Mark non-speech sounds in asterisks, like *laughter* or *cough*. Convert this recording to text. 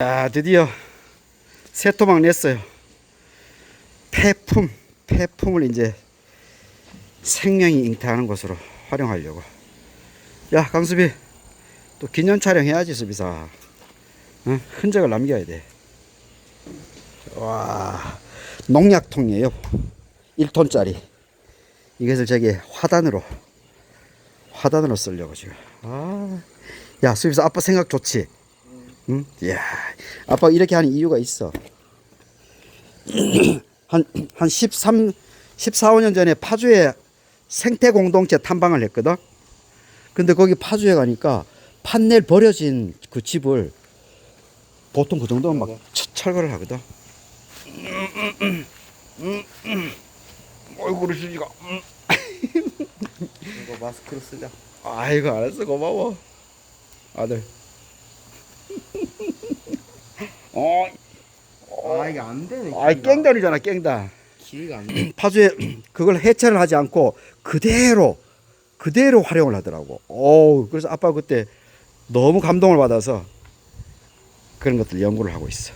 자, 드디어 새 토막 냈어요. 폐품, 폐품을 이제 생명이 잉태하는 것으로 활용하려고. 야, 강수비, 또 기념 촬영해야지, 수비사. 응? 흔적을 남겨야 돼. 와, 농약통이에요. 1톤짜리. 이것을 저기 화단으로, 화단으로 쓰려고 지금. 아, 야, 수비사 아빠 생각 좋지? 응? 야, 아빠 이렇게 하는 이유가 있어. *clears throat* 한, 한 13, 14, 5년 전에 파주에 생태 공동체 탐방을 했거든. 근데 거기 파주에 가니까 판넬 버려진 그 집을 보통 그 정도면 막 철- 철거를 하거든. 어이구, 우리 수지가. 이거 마스크로 쓰자. 아이고, 알았어. 고마워. 아들. 어, 아 이게 안 되네. 아이, 깽단이잖아, 깽단. 길이가 안 *clears throat* 돼. 파주에 그걸 해체를 하지 않고 그대로 그대로 활용을 하더라고. 오, 그래서 아빠 그때 너무 감동을 받아서 그런 것들 연구를 하고 있어.